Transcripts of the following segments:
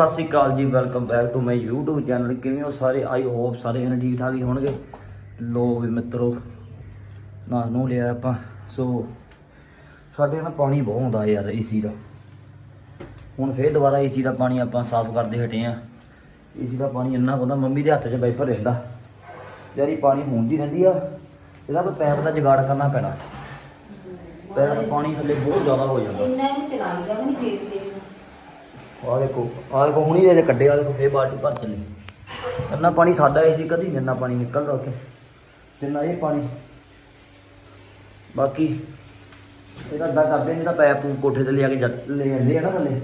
ਸਤਿ ਸ੍ਰੀ ਅਕਾਲ ਜੀ welcome back to my YouTube channel ਕਿਵੇਂ ਹੋ ਸਾਰੇ? ਆਈ ਹੋਪ ਸਾਰੇ ਜਣੇ ਠੀਕ ਠਾਕ ਹੀ ਹੋਣਗੇ। ਲੋ ਵੀ ਮਿੱਤਰੋ ਨਾ ਨੂੰ ਲਿਆ ਆਪਾਂ। ਸੋ ਸਾਡੇ ਨਾਲ ਪਾਣੀ ਬਹੁਤ ਆਉਂਦਾ ਯਾਰ ਏਸੀ ਦਾ। ਹੁਣ ਫੇਰ ਦੁਬਾਰਾ ਏਸੀ ਦਾ ਪਾਣੀ ਆਪਾਂ ਸਾਫ਼ ਕਰਦੇ ਹਟੇ ਆ। ਏਸੀ ਦਾ ਪਾਣੀ ਇੰਨਾ ਹੁੰਦਾ ਮੰਮੀ ਦੇ ਹੱਥ 'ਚ ਵਾਈਪਰ ਰਹਿੰਦਾ। ਯਾਰੀ ਪਾਣੀ ਹੁੰਦੀ ਰਹਿੰਦੀ ਆ। ਇਹਦਾ ਕੋਈ ਪੈਪ ਦਾ ਜੁਗਾੜ ਕਰਨਾ ਪੈਣਾ। ਪੈਪ ਦਾ ਪਾਣੀ ਥੱਲੇ ਬਹੁਤ ਜ਼ਿਆਦਾ ਹੋ ਜਾਂਦਾ। ਇੰਨਾ ਨੂੰ ਚਲਾ ਲਿਆ ਵੀ ਨਹੀਂ ਫੇਰ ਆ ਦੇਖੋ ਆ ਦੇਖੋ, ਹੁਣੀ ਜੇ ਕੱਢੇ ਆ ਦੇਖੋ ਫੇਰ ਬਾਲਟੀ ਭਰ ਚੱਲੀ। ਇੰਨਾ ਪਾਣੀ ਸਾਡਾ ਏਸੀ ਕਦੀ ਜਿੰਨਾ ਪਾਣੀ ਨਿਕਲਦਾ ਉੱਥੇ। ਜਿੰਨਾ ਇਹ ਪਾਣੀ। ਬਾਕੀ ਇਹਦਾ ਅੱਧਾ ਕਰਦੇ ਨਹੀਂ ਤਾਂ ਪੈਪ ਕੋਠੇ ਤੇ ਲਿਆ ਕੇ ਲੈ ਜਾਂਦੇ ਆ ਨਾ ਥੱਲੇ।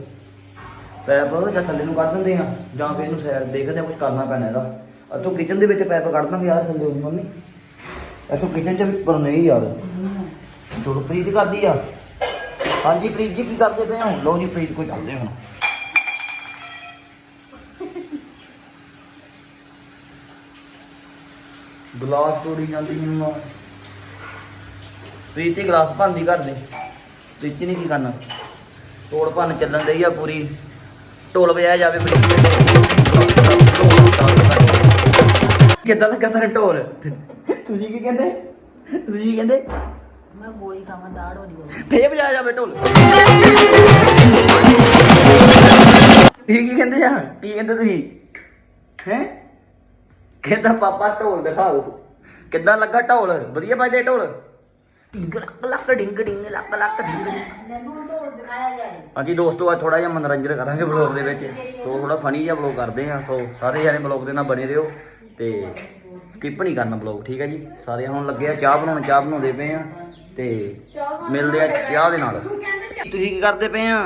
ਪੈਪ ਜਾਂ ਥੱਲੇ ਨੂੰ ਕੱਢ ਦਿੰਦੇ ਆ, ਜਾਂ ਫਿਰ ਇਹਨੂੰ ਸਾਈਡ ਦੇਖਦੇ ਆ ਕੁਝ ਕਰਨਾ ਪੈਣਾ ਇਹਦਾ। ਇੱਥੋਂ ਕਿਚਨ ਦੇ ਵਿੱਚ ਪੈਪ ਕੱਢ ਦਾਂਗੇ ਯਾਰ ਥੱਲੇ ਮੰਮੀ। ਇੱਥੋਂ ਕਿਚਨ 'ਚ ਪਰ ਨਹੀਂ ਯਾਰ। ਚਲੋ ਪ੍ਰੀਤ ਕਰਦੀ ਆ। ਹਾਂਜੀ, ਪ੍ਰੀਤ ਜੀ ਕੀ ਕਰਦੇ ਪਏ ਹੋ? ਲਓ ਜੀ, ਪ੍ਰੀਤ ਕੋਈ ਚੱਲਦੇ ਹੁਣ। ਗਲਾਸ ਤੋੜੀ ਜਾਂਦੀ ਮੈਨੂੰ ਪ੍ਰੀਤੀ ਗਲਾਸ ਭੰਦੀ ਘਰ ਦੇ। ਪ੍ਰੀਤੀ ਨੇ ਕੀ ਕਰਨਾ? ਤੋੜ ਭੰਨ ਚੱਲਣ ਦਈ ਆ ਪੂਰੀ। ਢੋਲ ਵਜਾਇਆ ਜਾਵੇ ਪ੍ਰੀਤੀ ਦੇ ਕਿੱਦਾਂ ਲੱਗਾ ਤੇਰਾ ਢੋਲ? ਤੁਸੀਂ ਕੀ ਕਹਿੰਦੇ? ਤੁਸੀਂ ਕੀ ਕਹਿੰਦੇ? ਮੈਂ ਗੋਲੀ ਖਾਵਾਂ ਦਾੜ ਹੋਣੀ ਹੋਈ ਫੇਰ ਵਜਾਇਆ ਜਾਵੇ ਢੋਲ। ਇਹ ਕੀ ਕਹਿੰਦੇ ਆ? ਕੀ ਕਹਿੰਦੇ ਤੁਸੀਂ? ਹੈ? ਕਹਿੰਦਾ ਪਾਪਾ ਢੋਲ ਦਿਖਾਓ। ਕਿੱਦਾਂ ਲੱਗਾ ਢੋਲ? ਵਧੀਆ ਵੱਜਦੇ ਢੋਲ? ਡਿੰਗ ਲੱਕ ਲੱਕ ਡਿੰਗ ਡਿੰਗ ਲੱਕ ਲੱਕ ਡਿੰਗ ਡਿੰਗ। ਮੈਨੂੰ ਢੋਲ ਦਿਖਾਇਆ ਜਾਏ ਹਾਂਜੀ ਦੋਸਤੋ ਅੱਜ ਥੋੜਾ ਜਿਹਾ ਮਨੋਰੰਜਨ ਕਰਾਂਗੇ ਬਲੌਗ ਦੇ ਵਿੱਚ। ਸੋ ਥੋੜਾ ਫਨੀ ਜਿਹਾ ਬਲੌਗ ਕਰਦੇ ਆ ਸੋ ਸਾਰੇ ਜਾਣੇ ਬਲੌਗ ਦੇ ਨਾਲ ਬਣੇ ਰਹੋ ਤੇ ਸਕਿਪ ਨਹੀਂ ਕਰਨਾ ਬਲੌਗ ਠੀਕ ਹੈ ਜੀ? ਸਾਰੇ ਹੁਣ ਲੱਗੇ ਆ ਚਾਹ ਬਣਾਉਣ ਚਾਹ ਬਣਾਉਂਦੇ ਪਏ ਆ ਤੇ ਮਿਲਦੇ ਆ ਚਾਹ ਦੇ ਨਾਲ। ਤੁਸੀਂ ਕੀ ਕਰਦੇ ਪਏ ਆ?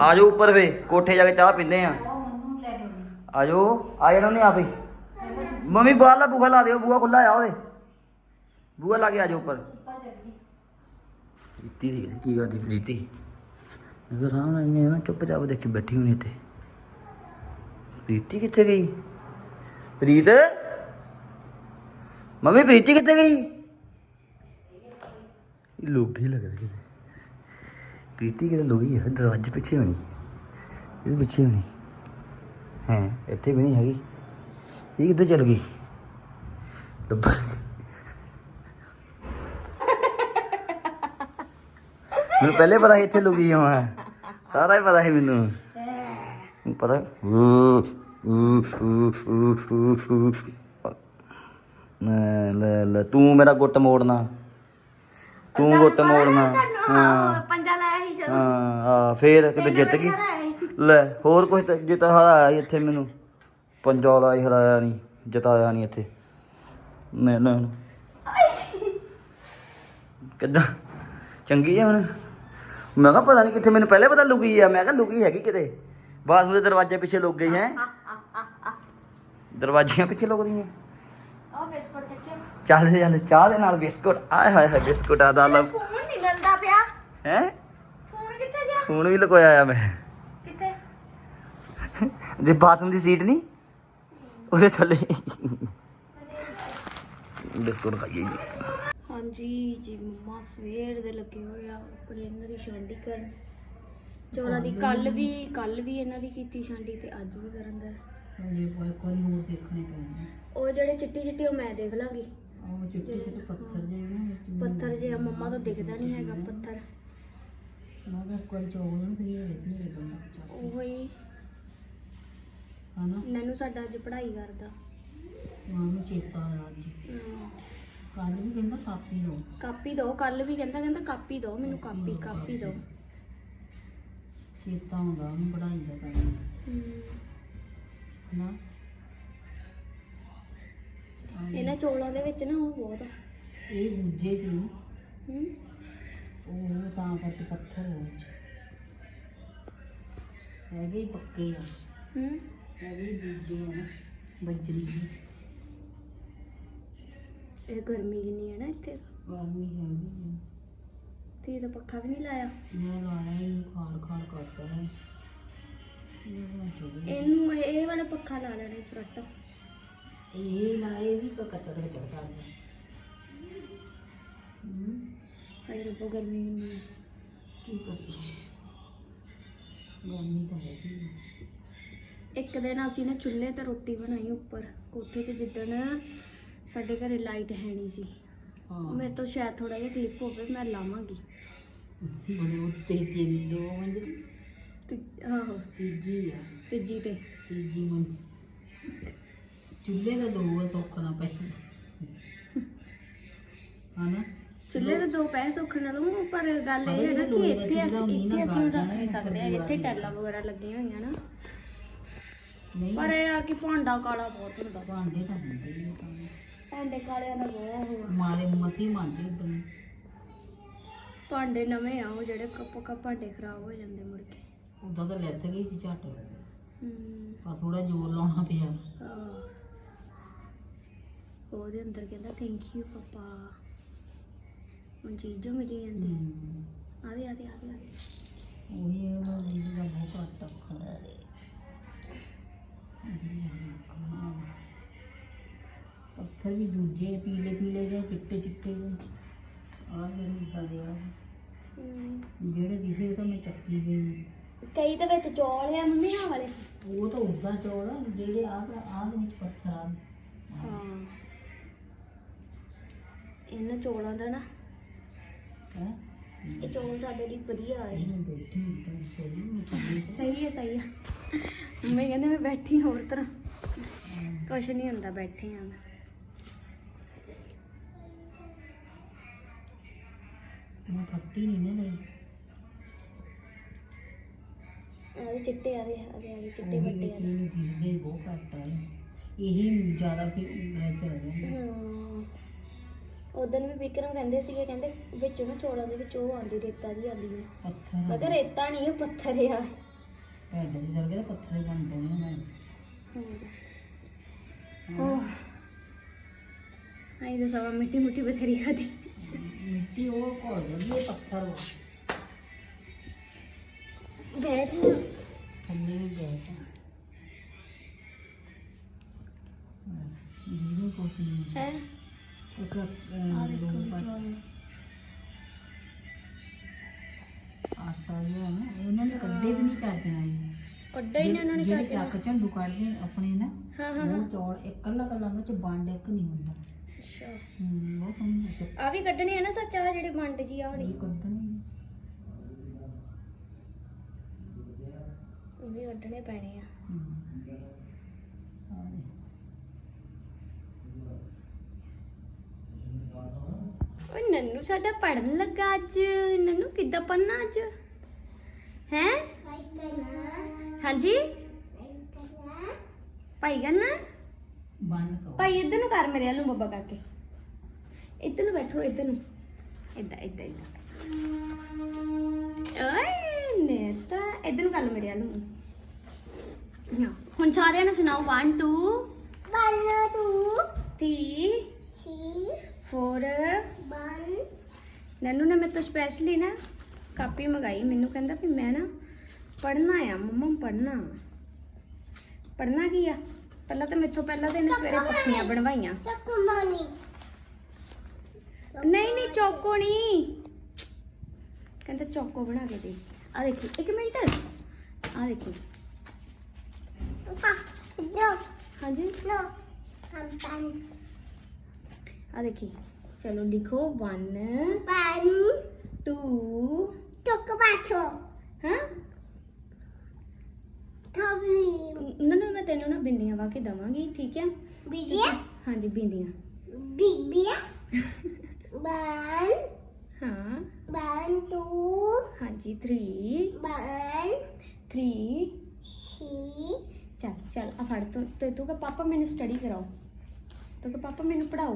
ਆ ਜਾਓ ਉੱਪਰ ਵੇ ਕੋਠੇ ਜਾ ਕੇ ਚਾਹ ਪੀਂਦੇ ਆ। ਮੈਨੂੰ ਲੈ ਕੇ ਆਉਣੀ। ਆ ਜਾਓ ਆ ਜਾਣਾ ਨੇ ਆਪੇ। ਮੰਮੀ ਬਾਹਰਲਾ ਬੂਹਾ ਲਾ ਦਿਓ, ਬੂਹਾ ਖੁੱਲਾ ਆ ਉਹਦੇ। ਬੂਹਾ ਲਾ ਕੇ ਆ ਜਾਓ ਉੱਪਰ। ਜੀਤੀ ਦੀ ਕੀ ਕਰਦੀ ਜੀਤੀ ਅਗਰ ਆਰਾਮ ਨਾਲ ਇਹਨੇ ਨਾ ਚੁੱਪਚਾਪ ਦੇਖੀ ਬੈਠੀ ਹੋਣੀ ਇੱਥੇ। ਪ੍ਰੀਤੀ ਕਿੱਥੇ ਗਈ? ਪ੍ਰੀਤ? ਮੰਮੀ, ਪ੍ਰੀਤੀ ਕਿੱਥੇ ਗਈ? ਇਹ ਲੋਕ ਲੱਗਦਾ ਕਿਤੇ। ਪ੍ਰੀਤੀ ਕਿਤੇ ਲੋਗੀ ਹੈ ਦਰਵਾਜ਼ੇ ਪਿੱਛੇ ਹੋਣੀ। ਇਹਦੇ ਪਿੱਛੇ ਹੋਣੀ। ਹੈ, ਇੱਥੇ ਵੀ ਨਹੀਂ ਹੈਗੀ। ਇਹ ਕਿੱਧਰ ਚਲ ਗਈ? ਲੱਭਾ। ਮੈਨੂੰ ਪਹਿਲੇ ਪਤਾ ਸੀ ਇੱਥੇ ਲੁਕੀ ਹਾਂ ਸਾਰਾ ਹੀ ਪਤਾ ਸੀ ਮੈਨੂੰ। ਮੈਨੂੰ ਪਤਾ ਲੈ ਲੈ ਲੈ ਤੂੰ ਮੇਰਾ ਗੁੱਟ ਮੋੜਨਾ। ਤੂੰ ਗੁੱਟ ਮੋੜਨਾ। ਹਾਂ ਪੰਜਾ ਲਾਇਆ ਸੀ ਜਦੋਂ। ਹਾਂ ਆ ਫੇਰ ਕਿਤੇ ਜਿੱਤ ਗਈ। ਲੈ ਹੋਰ ਕੁਝ ਤਾਂ ਜਿੱਤ ਹਰਾਇਆ ਸੀ ਇੱਥੇ ਮੈਨੂੰ। ਪੰਜੋਲਾ ਹੀ ਹਰਾਇਆ ਨਹੀਂ ਜਿਤਾਇਆ ਨਹੀਂ ਇੱਥੇ। ਮੈਂ ਨਾ ਕਿੱਦਾਂ? ਚੰਗੀ ਆ ਹੁਣ। ਮੈਂ ਕਿਹਾ ਪਤਾ ਨਹੀਂ ਕਿੱਥੇ ਮੈਨੂੰ ਪਹਿਲੇ ਪਤਾ ਲੁਕੀ ਆ। ਮੈਂ ਕਿਹਾ ਲੁਕੀ ਹੈਗੀ ਕਿਤੇ। ਬਾਥਰੂਮ ਦੇ ਦਰਵਾਜ਼ੇ ਪਿੱਛੇ ਲੁਕ ਗਈ ਹੈ। ਦਰਵਾਜ਼ਿਆਂ ਪਿੱਛੇ ਲੁਕ ਗਈ ਹੈ ਉਹ ਬਿਸਕੁਟ ਚੱਕਿਆ। ਚੱਲ ਚੱਲ ਚਾਹ ਦੇ ਨਾਲ ਬਿਸਕੁਟ। ਆਏ ਹਾਏ ਹਾਏ ਬਿਸਕੁਟ ਆ ਦਾ ਲਵ। ਫੋਨ ਨਹੀਂ ਮਿਲਦਾ ਪਿਆ। ਹੈ? ਫੋਨ ਕਿੱਥੇ ਗਿਆ? ਫੋਨ ਵੀ ਲੁਕੋਇਆ ਆ ਮੈਂ। ਕਿੱਥੇ? ਜੇ ਬਾਥਰੂਮ ਦੀ ਸੀਟ ਨਹੀਂ ਉਹਦੇ ਥੱਲੇ। ਬਿਸਕੁਟ ਖਾਈਏ ਜੀ। ਹਾਂਜੀ ਜੀ ਮੰਮਾ ਸਵੇਰ ਦੇ ਲੱਗੇ ਹੋਏ ਆ ਉੱਪਰ ਇਹਨਾਂ ਦੀ ਛਾਂਡੀ ਕਰਨ। ਚੌਲਾਂ ਦੀ ਕੱਲ ਵੀ ਕੱਲ ਵੀ ਇਹਨਾਂ ਦੀ ਕੀਤੀ ਛਾਂਡੀ ਤੇ ਅੱਜ ਵੀ ਕਰਨ ਦਾ। ਹਜੇ ਕੋਈ ਕੋਈ ਹੋਰ ਦੇਖਣੇ ਪੈਣੇ ਉਹ ਜਿਹੜੇ ਚਿੱਟੀ ਚਿੱਟੀ ਉਹ ਮੈਂ ਦੇਖ ਲਾਂਗੀ। ਉਹ ਚਿੱਟੇ ਚਿੱਟੇ ਪੱਥਰ ਜਿਹੇ ਨੇ ਪੱਥਰ ਜੇ ਮੰਮਾ ਤੋਂ ਦਿਖਦਾ ਨਹੀਂ ਹੈਗਾ ਪੱਥਰ। ਮੈਂ ਤਾਂ ਕੋਈ ਚੋਲ ਨਹੀਂ ਲੱਗਦਾ ਉਹ। ਹਨਾ? ਨੈਨੂੰ ਸਾਡਾ ਅੱਜ ਪੜ੍ਹਾਈ ਕਰਦਾ। ਮਾਂ ਨੂੰ ਚੇਤਾ ਆਇਆ ਅੱਜ। ਹਮ, ਕੱਲ ਵੀ ਕਹਿੰਦਾ ਕਾਪੀ ਲਓ ਕਾਪੀ ਦੋ ਕੱਲ ਵੀ ਕਹਿੰਦਾ ਕਹਿੰਦਾ ਕਾਪੀ ਦੋ ਮੈਨੂੰ ਕਾਪੀ ਕਾਪੀ ਦੋ ਚੇਤਾ ਆਉਂਦਾ ਉਹਨੂੰ ਪੜ੍ਹਾਈ ਦਾ ਟਾਈਮ ਹਨਾ? ਇਹਨਾਂ ਚੌਲਾਂ ਦੇ ਵਿੱਚ ਨਾ ਉਹ ਬਹੁਤ ਆ। ਇਹ ਦੂਜੇ ਸੀ। ਹਮ, ਉਹ ਤਾਂ ਕਰਕੇ ਪੱਥਰ ਹੋ ਵਿੱਚ ਹੈਗੇ ਹੀ ਪੱਕੇ ਆ। ਹਮ, ਬੱਜਰੀ ਦੀ ਇਹ ਗਰਮੀ ਕਿੰਨੀ ਹੈ ਨਾ ਇੱਥੇ? ਗਰਮੀ ਹੈਗੀ ਆ ਤੇ ਤਾਂ ਪੱਖਾ ਵੀ ਨਹੀਂ ਲਾਇਆ? ਮੈਂ ਲਾਇਆ ਹੀ ਖਾਲ ਖਾਲ ਕਰਦਾ ਹੈ। ਇਹਨੂੰ ਇਹ ਵਾਲਾ ਪੱਖਾ ਲਾ ਲੈਣਾ ਫਰਟ ਇਹ ਲਾਏ ਵੀ ਕਚੜ ਕਚੜ ਕਰਦਾ ਹੂੰ। ਹਾਏ ਰੱਬਾ ਗਰਮੀ ਕਿੰਨੀ ਹੈ। ਕੀ ਕਰੀਏ? ਗਰਮੀ ਤਾਂ ਹੈਗੀ ਆ। ਇੱਕ ਦਿਨ ਅਸੀਂ ਨਾ ਚੁੱਲ੍ਹੇ ਤੇ ਰੋਟੀ ਬਣਾਈ ਉੱਪਰ। ਕੋਠੇ ਤੇ ਜਿੱਦਣ ਸਾਡੇ ਘਰੇ ਲਾਈਟ ਹੈ ਨਹੀਂ ਸੀ। ਹਾਂ। ਮੇਰੇ ਤੋਂ ਸ਼ਾਇਦ ਥੋੜਾ ਜਿਹਾ ਕਲਿੱਪ ਹੋਵੇ ਮੈਂ ਲਾਵਾਂਗੀ। ਬੜੇ ਉੱਤੇ ਤਿੰਨ ਦੋ ਮੰਜ਼ਿਲ? ਤੇ ਆਹੋ। ਤੀਜੀ ਆ। ਤੀਜੀ ਤੇ। ਤੀਜੀ ਮੰਜ਼ਿਲ। ਚੁੱਲ੍ਹੇ ਦਾ ਦੋ ਆ ਸੌਖਾ ਨਾ ਪੈ। ਹਨਾ? ਚੁੱਲ੍ਹੇ ਤੇ ਦੋ ਪੈਸੇ ਸੁੱਖ ਨਾਲੋਂ ਪਰ ਗੱਲ ਇਹ ਹੈ ਨਾ ਕਿ ਇੱਥੇ ਅਸੀਂ ਇੱਥੇ ਅਸੀਂ ਰੱਖ ਨਹੀਂ ਸਕਦੇ ਇੱਥੇ ਟੈਲਾਂ ਵਗੈਰਾ ਲੱਗੀਆਂ ਹੋਈਆਂ ਨਾ। ਨਹੀਂ। ਪਰ ਇਹ ਆ ਕਿ ਭਾਂਡਾ ਕਾਲਾ ਬਹੁਤ ਹੁੰਦਾ ਭਾਂਡੇ ਤਾਂ ਹੁੰਦੇ ਹੀ ਆ ਤਾਂ। ਭਾਂਡੇ ਕਾਲਿਆਂ ਦਾ ਬਹੁਤ ਹੋਆ ਮਾਰੇ ਮਤੀ ਮਾਂਜੇ ਉਦੋਂ ਭਾਂਡੇ ਨਵੇਂ ਆ ਉਹ ਜਿਹੜੇ ਕੱਪ ਕੱਪ ਭਾਂਡੇ ਖਰਾਬ ਹੋ ਜਾਂਦੇ ਮੁੜ ਕੇ। ਉਦੋਂ ਤਾਂ ਲੱਥ ਗਈ ਸੀ ਝੱਟ। ਹਮ, ਪਰ ਥੋੜਾ ਜ਼ੋਰ ਲਾਉਣਾ ਪਿਆ। ਆਹ। ਉਹਦੇ ਅੰਦਰ ਕਹਿੰਦਾ ਥੈਂਕ ਯੂ ਪਾਪਾ ਹੁਣ ਚੀਜ਼ਾਂ ਮਿਲੀ ਜਾਂਦੀ ਹਮ, ਆਦੇ ਆਦੇ ਆਦੇ ਆਦੇ ਉਹੀ ਹੈ ਉਹ ਜਿਹਦਾ ਬਹੁਤ ਘੱਟ ਅੱਖਾਂ ਪੱਥਰ ਵੀ ਦੂਜੇ ਪੀਲੇ ਪੀਲੇ ਜਿਹੇ ਚਿੱਟੇ ਚਿੱਟੇ ਆਹ ਜਿਹੜੇ ਇਦਾਂ ਦੇ ਆ। ਜਿਹੜੇ ਦਿਸੇ ਉਹ ਤਾਂ ਮੈਂ ਚੱਕੀ ਗਈ ਕਈ ਦੇ ਵਿੱਚ ਚੌਲ ਆ ਮੰਮੀ ਆ ਵਾਲੇ। ਉਹ ਤਾਂ ਉਦਾਂ ਚੌੜ ਆ ਜਿਹੜੇ ਆਹ ਆਹ ਦੇ ਵਿੱਚ ਪੱਥਰ ਆ। ਹਾਂ। ਇਹਨਾਂ ਚੌਲਾਂ ਦਾ ਨਾ ਹੈ? ਇਹ ਚੌਲ ਸਾਡੇ ਲਈ ਵਧੀਆ ਤਾਂ ਸਹੀ ਹੈ ਸਹੀ ਹੈ ਮੰਮੀ ਕਹਿੰਦੇ ਮੈਂ ਬੈਠੀ ਹੋਰ ਤਰ੍ਹਾਂ। ਕੁਛ ਨਹੀਂ ਹੁੰਦਾ ਬੈਠੇ ਆ ਮੈਂ। ਪੱਟੀ ਨਹੀਂ ਨਾ ਲਈ ਆਦੇ ਚਿੱਟੇ ਆਦੇ ਆਦੇ ਆਦੇ ਚਿੱਟੇ ਵੱਡੇ ਆਦੇ ਮੈਨੂੰ ਦਿਸਦੇ ਹੀ ਬਹੁਤ ਘੱਟ ਆ। ਇਹੀ ਜ਼ਿਆਦਾ ਫਿਰ ਰਹਿ ਚ ਰਹਿ ਹਾਂ। ਉਦੋਂ ਵੀ ਵਿਕਰਮ ਕਹਿੰਦੇ ਸੀਗੇ ਕਹਿੰਦੇ ਵਿੱਚੋਂ ਨਾ ਚੌਲਾਂ ਦੇ ਵਿੱਚ ਉਹ ਆਉਂਦੀ ਰੇਤਾ ਜੀ ਆਉਂਦੀ ਹੈ। ਪੱਥਰ ਮੈਂ ਕਿਹਾ ਰੇਤਾ ਨਹੀਂ ਉਹ ਪੱਥਰ ਆ। ਭੈਣ ਦੇ ਜਰਗੇ ਪੱਥਰ ਬਣਦੇ ਨੇ ਨਾ ਉਹ ਆਈ ਤਾਂ ਸਵਾ ਮਿੱਟੀ ਮੁੱਟੀ ਬਥੇਰੀ ਖਾਦੀ ਮਿੱਟੀ ਉਹ ਕੋਲ ਹੈ ਪੱਥਰ ਵਾ। ਬੈਠ। ਥੱਲੇ ਵੀ ਜਿਹਨੂੰ ਕੁਛ ਨਹੀਂ ਹੈ? ਇੱਕ ਆ ਅਹ, ਦੇਖੋ ਦੋ ਪੱਤ ਚੌਲ। ਆਟਾ ਜਿਹਾ ਨਾ ਉਹਨਾਂ ਨੇ ਕੱਢੇ ਵੀ ਨਹੀਂ ਚੱਜਣਾ ਇਹ ਕੱਢਾ ਹੀ ਨਾ ਉਹਨਾਂ ਨੇ ਜਿਹੜੇ ਚਾਚਾ ਚੱਕ ਝੰਡੂ ਕੱਢਦੇ ਨੇ ਆਪਣੇ ਨਾ ਹਾਂ ਹਾਂ ਹਾਂ। ਉਹ ਚੌਲ ਇਕੱਲਾ ਇਕੱਲਾ ਉਹਦੇ ਚ ਵੰਡ ਇੱਕ ਨਹੀਂ ਹੁੰਦਾ। ਅੱਛਾ। ਹੂੰ ਬਹੁਤ ਸੋਹਣੀ ਚੱਕ ਆ ਵੀ ਕੱਢਣੇ ਆ ਨਾ ਸੱਚ ਆ ਜਿਹੜੇ ਵੰਡ ਜੀ ਆ ਇਹ ਹੜੀ ਕੱਢਣੀ ਇਹ ਵੀ ਕੱਢਣੇ ਪੈਣੇ ਆ ਹੂੰ ਆਹ ਦੇਖ। ਓਏ ਨੰਨੂ ਸਾਡਾ ਪੜਨ ਲੱਗਾ ਅੱਜ। ਨੰਨੂ ਕਿੱਦਾਂ ਪੜਨਾ ਅੱਜ? ਹੈ? ਹਾਂਜੀ? ਭਾਈ ਕਰਨਾ? ਬੰਨ ਕੋ ਭਾਈ ਇੱਧਰ ਨੂੰ ਕਰ ਮੇਰੇ ਵੱਲ ਬੱਬਾ ਕਰਕੇ। ਇੱਧਰ ਨੂੰ ਬੈਠੋ ਇੱਧਰ ਨੂੰ। ਇੱਦਾਂ ਇੱਦਾਂ ਇੱਦਾਂ। ਓਏ ਨੇ ਤਾਂ ਇੱਧਰ ਨੂੰ ਕਰ ਲਓ ਮੇਰੇ ਵੱਲ ਹੁਣ ਸਾਰਿਆਂ ਨੂੰ ਸੁਣਾਓ 1 2 1 2 3 4 ਨਨੂ ਨੇ ਮੇਰੇ ਤੋਂ ਸਪੈਸ਼ਲੀ ਨਾ ਕਾਪੀ ਮੰਗਾਈ। ਮੈਨੂੰ ਕਹਿੰਦਾ ਵੀ ਮੈਂ ਨਾ ਪੜ੍ਹਨਾ ਆ ਮੰਮਾ ਪੜ੍ਹਨਾ ਪੜ੍ਹਨਾ ਕੀ ਆ? ਪਹਿਲਾਂ ਤਾਂ ਮੇਥੋਂ ਪਹਿਲਾਂ ਤੇ ਇਹਨੇ ਸਵੇਰੇ ਪੱਖੀਆਂ ਬਣਵਾਈਆਂ। ਨਹੀਂ ਨਹੀਂ ਚੌਕੋ ਨਹੀਂ ਕਹਿੰਦਾ ਚੌਕੋ ਬਣਾ ਕੇ ਦੇ। ਆ ਦੇਖੀ ਇੱਕ ਮਿੰਟ। ਆ ਦੇਖੀ। ਹਾਂਜੀ। ਆ ਦੇਖੀ। ਚਲੋ ਲਿਖੋ 1 2 ਹਾਂ? ਨਾ ਨਾ ਮੈਂ ਤੈਨੂੰ ਨਾ ਬਿੰਦੀਆਂ ਵਾ ਕੇ ਦਵਾਂਗੀ ਠੀਕ ਹੈ ਹਾਂਜੀ ਬਿੰਦੀਆਂ। ਹਾਂ। ਹਾਂਜੀ 3 3 ਚੱਲ ਚੱਲ ਆ ਫੜ ਤੂੰ ਤੇ ਤੂੰ ਕਹ ਪਾਪਾ ਮੈਨੂੰ ਸਟੱਡੀ ਕਰਾਓ। ਤੂੰ ਕਹ ਪਾਪਾ ਮੈਨੂੰ ਪੜਾਓ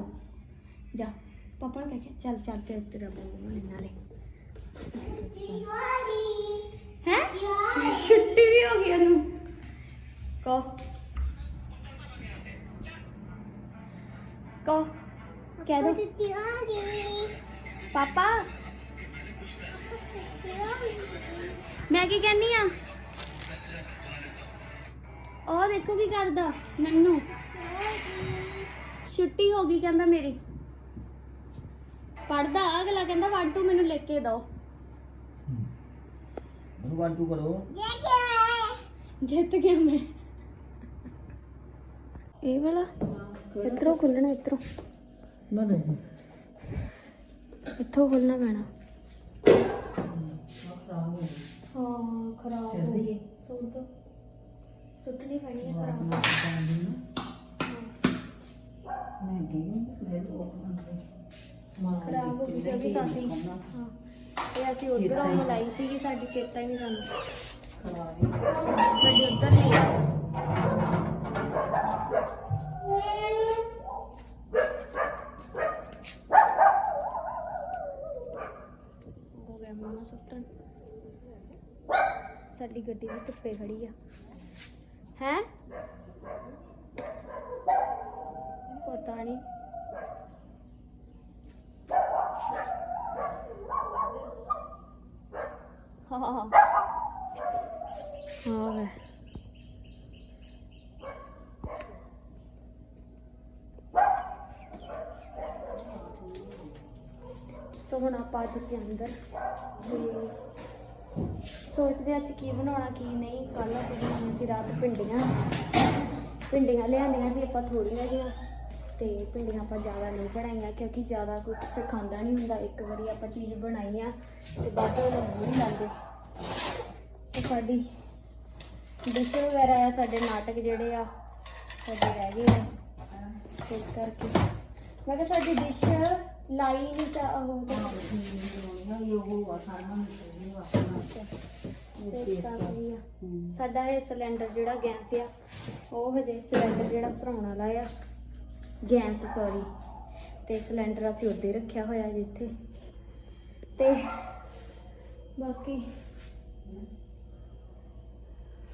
ਜਾ, ਪਾਪਾ ਨੂੰ ਕਹਿ ਕੇ, ਚੱਲ ਚੱਲ ਤੇ ਤੇਰਾ ਬੋਲ ਨਾਲੇ ਹੈ? ਛੁੱਟੀ ਵੀ ਹੋ ਗਈ ਉਹਨੂੰ। ਕੋ ਕੋ ਕਹਿ ਦੋ। ਪਾਪਾ। ਮੈਂ ਕੀ ਕਹਿੰਨੀ ਆ? ਉਹ ਦੇਖੋ ਕੀ ਕਰਦਾ ਮੈਨੂੰ ਛੁੱਟੀ ਹੋ ਗਈ ਕਹਿੰਦਾ ਮੇਰੀ। ਪੜਦਾ ਅਗਲਾ ਕਹਿੰਦਾ ਵੜ ਤੂੰ ਮੈਨੂੰ ਲਿਖ ਕੇ ਦੋ। ਮੈਨੂੰ ਵਨ ਟੂ ਕਰੋ। ਜਿੱਤ ਗਿਆ। ਮੈਂ। ਇਹ ਵਾਲਾ? ਇੱਧਰੋਂ ਖੁੱਲਣਾ ਇੱਧਰੋਂ। ਇੱਥੋਂ ਖੁੱਲਣਾ ਪੈਣਾ। ਖਰਾਬ ਹੋ ਹਾਂ ਖਰਾਬ ਹੋ ਗਈ। ਸੁੱਟ ਸੁੱਟਣੀ ਪੈਣੀ ਹੈ ਖਰਾਬ। ਮੈਂ ਗਈ ਉਹ ਮਾਂ ਖਰਾਬ ਹੋ ਗਈ ਕਿਉਂਕਿ ਸਾਸੀ ਹਾਂ। ਇਹ ਅਸੀਂ ਉਧਰੋਂ ਮਲਾਈ ਸੀਗੀ ਸਾਡੀ ਚੇਤਾ ਹੀ ਨਹੀਂ ਸਾਨੂੰ। ਸਾਡੀ ਉਧਰ ਨਹੀਂ ਹੋ ਗਿਆ ਮਮਾ ਸੁੱਟਣ। ਸਾਡੀ ਗੱਡੀ ਵੀ ਧੁੱਪੇ ਖੜੀ ਆ। ਹੈ? ਪਤਾ ਨਹੀਂ। ਹਾਂ ਹਾਂ ਵੇ ਸੋ ਹੁਣ ਆਪਾਂ ਆ ਚੁੱਕੇ ਹਾਂ ਅੰਦਰ। ਤੇ ਸੋਚਦੇ ਅੱਜ ਕੀ ਬਣਾਉਣਾ, ਕੀ ਨਹੀਂ। ਕੱਲ ਅਸੀਂ ਬਣਾਈਆਂ ਸੀ ਰਾਤ ਭਿੰਡੀਆਂ। ਭਿੰਡੀਆਂ ਲਿਆਂਦੀਆਂ ਸੀ, ਆਪਾਂ ਥੋੜੀਆਂ ਜਿਹੀਆਂ। ਤੇ ਭਿੰਡੀਆਂ ਆਪਾਂ ਜ਼ਿਆਦਾ ਨਹੀਂ ਬਣਾਈਆਂ ਕਿਉਂਕਿ ਜ਼ਿਆਦਾ ਫਿਰ ਖਾਂਦਾ ਨਹੀਂ ਹੁੰਦਾ। ਇੱਕ ਵਾਰੀ ਆਪਾਂ ਚੀਜ਼ ਬਣਾਈ ਆ ਤੇ ਬਾਅਦ ਉਹਨੂੰ ਨਹੀਂ ਲਾਂਦੇ ਸੋ ਸਾਡੀ ਡਿਸ਼ ਵਗੈਰਾ ਆ ਸਾਡੇ ਨਾਟਕ ਜਿਹੜੇ ਆ ਸਾਡੇ ਰਹਿ ਗਏ ਆ। ਇਸ ਕਰਕੇ ਮੈਂ ਕਿਹਾ ਸਾਡੀ ਡਿਸ਼ ਲਾਈ ਨਹੀਂ ਤਾਂ ਉਹ ਤਾਂ। ਸਾਡਾ ਇਹ ਸਿਲੰਡਰ ਜਿਹੜਾ ਗੈਸ ਆ ਉਹ ਹਜੇ ਸਿਲੰਡਰ ਜਿਹੜਾ ਭਰਾਉਣ ਵਾਲਾ ਆ। ਗੈਸ ਸੌਰੀ ਤੇ ਸਿਲੰਡਰ ਅਸੀਂ ਉੱਤੇ ਰੱਖਿਆ ਹੋਇਆ ਜਿੱਥੇ ਤੇ ਬਾਕੀ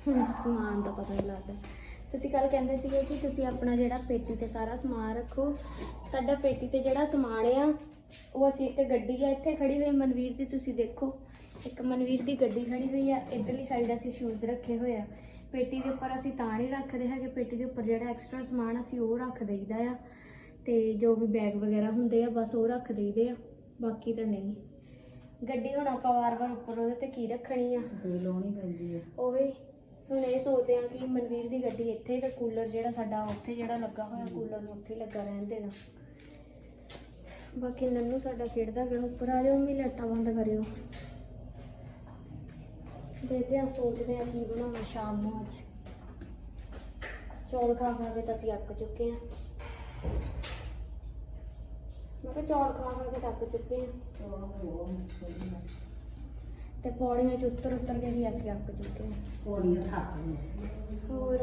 ਹੁਣ ਸਮਾਨ ਦਾ ਪਤਾ ਨਹੀਂ ਲੱਗਦਾ। ਤੁਸੀਂ ਕੱਲ ਕਹਿੰਦੇ ਸੀਗੇ ਕਿ ਤੁਸੀਂ ਆਪਣਾ ਜਿਹੜਾ ਪੇਟੀ ਤੇ ਸਾਰਾ ਸਮਾਨ ਰੱਖੋ। ਸਾਡਾ ਪੇਟੀ ਤੇ ਜਿਹੜਾ ਸਮਾਨ ਆ, ਉਹ ਅਸੀਂ ਇੱਕ ਗੱਡੀ ਆ, ਇੱਥੇ ਖੜੀ ਹੋਈ ਮਨਵੀਰ ਦੀ ਤੁਸੀਂ ਦੇਖੋ। ਇੱਕ ਮਨਵੀਰ ਦੀ ਗੱਡੀ ਖੜੀ ਹੋਈ ਆ, ਇਧਰਲੀ ਸਾਈਡ ਅਸੀਂ ਸ਼ੂਜ਼ ਰੱਖੇ ਹੋਏ ਆ। ਪੇਟੀ ਦੇ ਉੱਪਰ ਅਸੀਂ ਤਾਂ ਨਹੀਂ ਰੱਖਦੇ ਹੈਗੇ ਪੇਟੀ ਦੇ ਉੱਪਰ ਜਿਹੜਾ ਐਕਸਟਰਾ ਸਮਾਨ ਅਸੀਂ ਉਹ ਰੱਖ ਦੇਈਦਾ ਆ। ਤੇ ਜੋ ਵੀ ਬੈਗ ਵਗੈਰਾ ਹੁੰਦੇ ਆ ਬਸ ਉਹ ਰੱਖ ਦੇਈਦੇ ਆ ਬਾਕੀ ਤਾਂ ਨਹੀਂ। ਗੱਡੀ ਹੁਣ ਆਪਾਂ ਵਾਰ-ਵਾਰ ਉੱਪਰ ਉਹਦੇ ਤੇ ਕੀ ਰੱਖਣੀ ਆ? ਲਾਉਣੀ ਪੈਂਦੀ ਹੈ ਉਹੀ ਹੁਣ ਇਹ ਸੋਚਦੇ ਆ ਕਿ ਮਨਵੀਰ ਦੀ ਗੱਡੀ ਇੱਥੇ ਤੇ ਕੂਲਰ ਜਿਹੜਾ ਸਾਡਾ ਉੱਥੇ ਜਿਹੜਾ ਲੱਗਾ ਹੋਇਆ ਕੂਲਰ ਨੂੰ ਉੱਥੇ ਹੀ ਲੱਗਾ ਰਹਿਣ ਦੇਣਾ। ਬਾਕੀ ਨੰਨੂ ਸਾਡਾ ਖੇਡਦਾ ਪਿਆ ਉੱਪਰ ਆ ਜਾਓ ਮੰਮੀ ਲਾਈਟਾਂ ਬੰਦ ਕਰਿਓ। ਦੇਖਦੇ ਆ ਸੋਚਦੇ ਆ ਕੀ ਬਣਾਉਣਾ ਸ਼ਾਮ ਨੂੰ ਅੱਜ ਚੌਲ ਖਾ ਖਾ ਕੇ ਤਾਂ ਅਸੀਂ ਅੱਕ ਚੁੱਕੇ ਆ। ਮੈਂ ਕਿਹਾ ਚੌਲ ਖਾ ਖਾ ਕੇ ਤਾਂ ਅੱਕ ਚੁੱਕੇ ਆ। ਤੇ ਪੌੜੀਆਂ 'ਚ ਉੱਤਰ ਉੱਤਰ ਕੇ ਵੀ ਅਸੀਂ ਅੱਕ ਚੁੱਕੇ ਆ। ਕੋੜੀਆਂ ਥੱਕ ਗਈਆਂ। ਹੋਰ?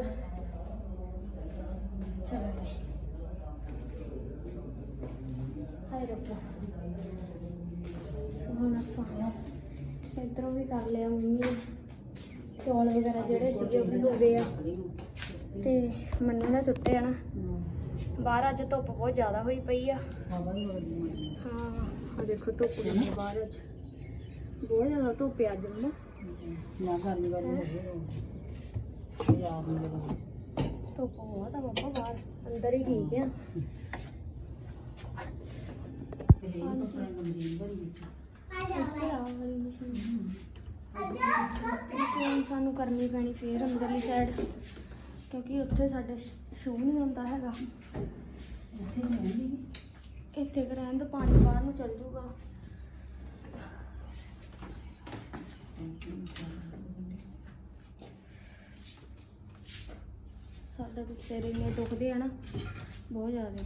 ਚਲੋ। ਹਾਏ ਰੱਬਾ। ਸੋ ਹੁਣ ਆਪਾਂ ਇੱਧਰੋਂ ਵੀ ਕਰ ਲਿਆ ਮੰਮੀ ਨੇ। ਚੌਲ ਵਗੈਰਾ ਜਿਹੜੇ ਸੀਗੇ ਉਹ ਵੀ ਹੋ ਗਏ ਆ। ਤੇ ਮੰਨੂ ਨੇ ਸੁੱਟੇ ਆ ਨਾ। ਬਾਹਰ ਅੱਜ ਧੁੱਪ ਬਹੁਤ ਜ਼ਿਆਦਾ ਹੋਈ ਪਈ ਆ। ਹੀ ਆ ਦੇਖੋ ਧੁੱਪ ਕਿੰਨੀ ਬਾਹਰ ਅੱਜ। ਬਹੁਤ ਜ਼ਿਆਦਾ ਧੁੱਪ ਆ ਅੱਜ ਨਾ ਨਾ ਗਰਮੀ ਗਰਮੀ ਹੋ ਗਈ। ਯਾਰ ਲੱਗਦਾ। ਧੁੱਪ ਬਹੁਤ ਆ ਬਾਬਾ ਬਾਹਰ। ਅੰਦਰ ਹੀ ਠੀਕ ਆ। ਇਹ ਕੱਪੜੇ ਮੰਦੀ ਬੜੀ ਮਸ਼ੀਨ ਮਸ਼ੀਨ ਸਾਨੂੰ ਕਰਨੀ ਪੈਣੀ ਫੇਰ ਅੰਦਰਲੀ ਸਾਈਡ ਕਿਉਂਕਿ ਉੱਥੇ ਸਾਡੇ ਸ਼ੂ ਨਹੀਂ ਹੁੰਦਾ ਹੈਗਾ। ਇੱਥੇ ਰਹਿਣ ਦਾ, ਪਾਣੀ ਬਾਹਰ ਨੂੰ ਚੱਲ ਜੂਗਾ। ਸਾਡਾ ਤਾਂ ਸਿਰ ਇੰਨੇ ਦੁਖਦੇ ਆ ਨਾ, ਬਹੁਤ ਜ਼ਿਆਦਾ।